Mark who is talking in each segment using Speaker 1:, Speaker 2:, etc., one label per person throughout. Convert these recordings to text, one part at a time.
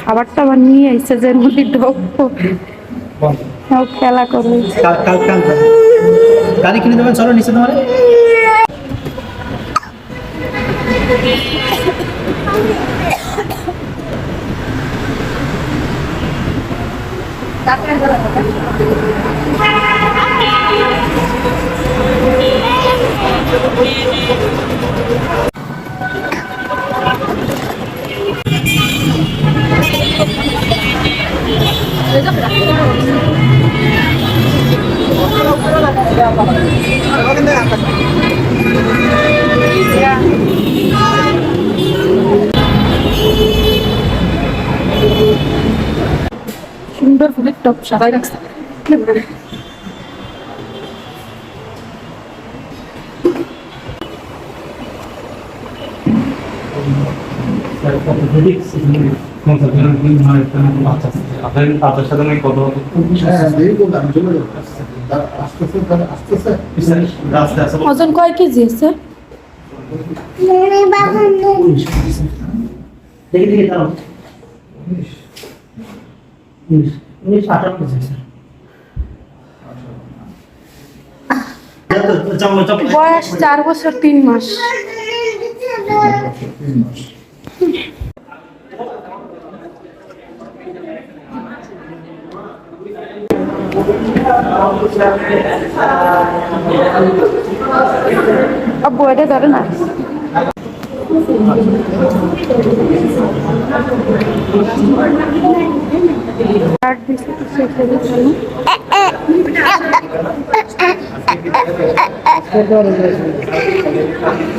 Speaker 1: খাবার টাবার নিয়ে এসে যে ঢোকবো খেলা করবে।
Speaker 2: গাড়ি কিনে দেবেন চলো নিচে তোমার।
Speaker 1: সুন্দর ফুলের টপ সারাই রাখছে ওজন কয় কেজি আছে?
Speaker 2: দেখি দেখি দাঁড়াও। উনিশ আঠারো স্যার চামড়া চামড়া
Speaker 1: বয়স চার বছর তিন মাস। Oboe agora nasce.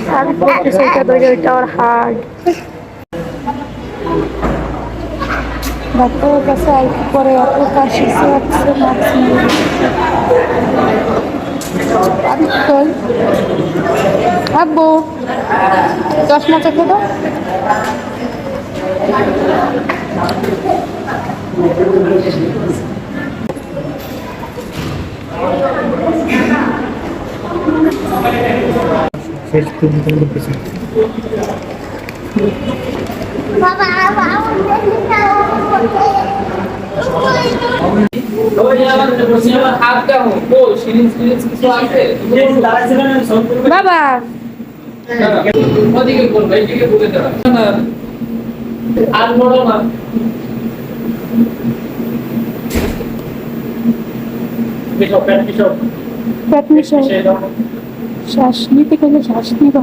Speaker 1: Sabe por que o cercador de 8 horas hard? Bateu, pessoal, por aí, o cachorro se acostumar com কাশি আসছে মাস্ক আব্বু চশমা চেখে দাও
Speaker 2: শেষ পর্যন্ত কিছু
Speaker 3: আর বড় না।
Speaker 1: শ্বাস নিতে গেলে শ্বাস নিব।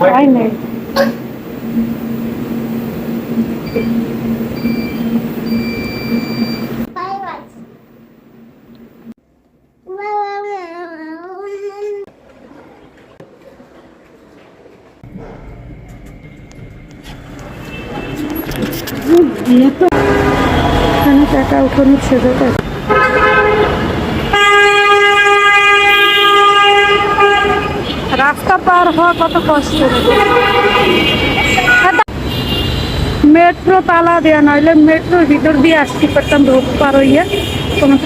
Speaker 1: হয় নাই। টাকা উঠানোর সুযোগ আছে রাস্তা পার হওয়া কত কষ্ট? মেট্রো তালা দেওয়া নইলে মেট্রোর ভিতর দিয়ে আসতে পারতাম রোড পার হইয়া, কোনো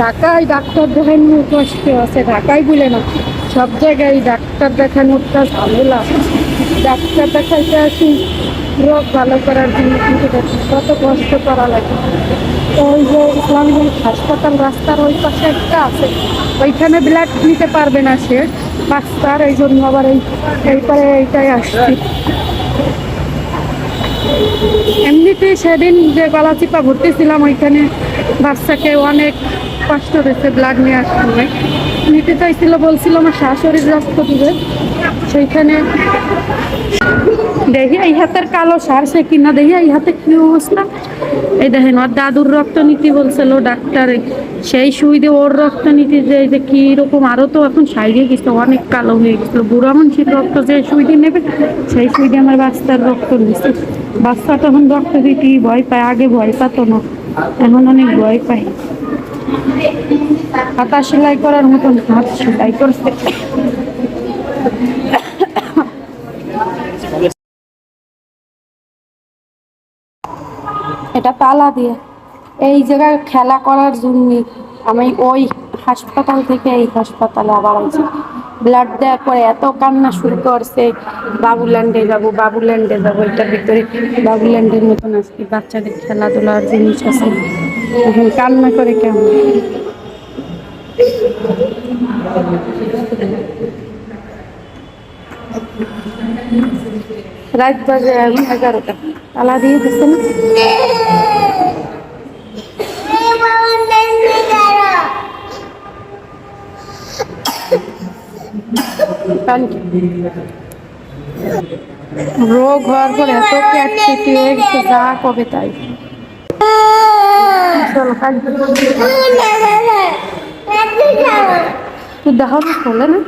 Speaker 1: ঢাকায় ডাক্তার দেখানো কষ্ট আছে, ঢাকায় বলে না। সব জায়গায় ডাক্তার দেখানোটা ঝামেলা। ডাক্তার দেখাইতে আসি, রোগ ভালো করার জন্য কিন্তু কত কষ্ট করা লাগে। তো ওই যে ইসলামগঞ্জ হাসপাতাল রাস্তার ওই পাশে একটা আছে, ওইখানে ব্লাড নিতে পারবে না সে। ডাক্তার এই জন্য আবার এই, এইপারে এইটাই আসছি। এমনিতে সেদিন যে গলাচিপা ভর্তি ছিলাম, ওইখানে বাচ্চাকে অনেক কষ্ট হয়েছে ব্লাড নেওয়ার সময়। নিতে চাইছিল, বলছিল আমার শাশুড়ির রক্ত দিবে সেইখানে দেখি, এই হাতের কালো সার সারছে কিনা, দেখি, এই হাতে কি অবস্থা? এই দেখেন, ওর দাদুর রক্ত নিতে বলছিল ডাক্তারে। সেই সুই দিয়ে ওর রক্ত নিতে যে যে কি আরও তো এখন সাইডে গেছে, অনেক কালো হয়ে গেছিল বুড়া মানুষের রক্ত যে সুই দিয়ে নেবে, সেই সুই দিয়ে আমার বাচ্চার রক্ত নিচ্ছে বাচ্চা তখন রক্ত দিতে ভয় পায়, আগে ভয় পাতো না, এখন অনেক ভয় পায়। হাতা সেলাই করার মতন হাত সেলাই করছে। এটা তালা দিয়ে। এই জায়গায় খেলা করার জন্য আমি ওই হাসপাতাল থেকে এই হাসপাতালে আবার আছি ব্লাড দেওয়ার পরে এত কান্না শুরু করছে, বাবুল্যান্ডে যাব বাবুল্যান্ডে যাব, এটার ভিতরে বাবুল্যান্ডের মতন আজকে বাচ্চাদের খেলাধুলার জিনিস আছে। এখন কান্না করে কেমন? রাত বাজে এখন এগারোটা তালা দিয়ে দিচ্ছে না কারণ কি? রোগ হওয়ার পরে এত ক্যাট কেটে হয়ে গেছে যা কবে তাই চলো কাজ তুই দেহ না খোলে না।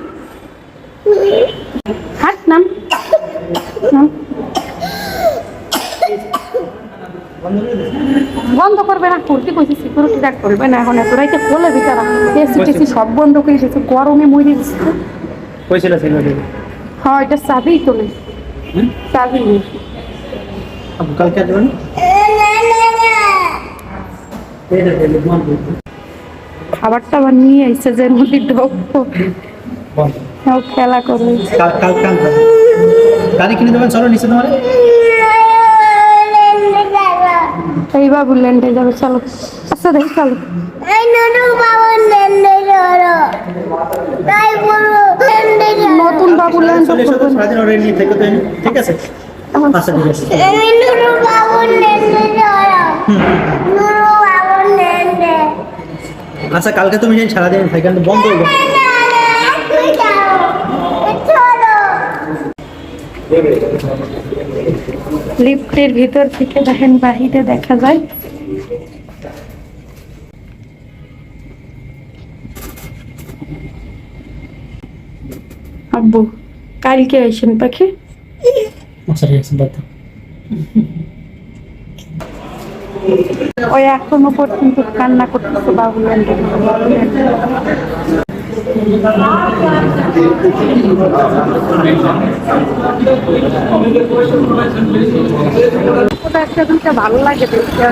Speaker 1: হাট নাম। বন্ধ করবে না করতে কইছি সিকিউরিটি গার্ড করবে না এখন। এত রাইতে খোলে বিচারা এসি টেসি সব বন্ধ করে দিয়েছে গরমে মরে দিচ্ছে
Speaker 2: কইছিল ছিল
Speaker 1: হ্যাঁ এটা চাবি তোলে। চাবি নেই
Speaker 2: কালকে আসবেন
Speaker 1: খাবার টাবার নিয়ে এসে যে নদী ঢোকবো খেলা করবে।
Speaker 2: গাড়ি কিনে দেবেন চলো নিচে তোমার।
Speaker 1: এই বাবু ল্যান্ডে যাবে চলো। আচ্ছা দেখি চলো। নতুন বাবু ল্যান্ড।
Speaker 2: ঠিক আছে? আচ্ছা। ঠিক আছে আচ্ছা কালকে তুমি যাই সারাদিন সাইকেল বন্ধ হয়ে যাবে
Speaker 1: লিফটের ভিতর থেকে দেখেন বাহিরে দেখা যায়। আব্বু কালকে আইসেন পাখি?
Speaker 2: আচ্ছা ঠিক আছে বাদ দাও।
Speaker 1: ওই এখনও পর্যন্ত কান্না করতেছে বাবুল্যান্ডে ওটা একটা দুইটা ভালো লাগে দেখতে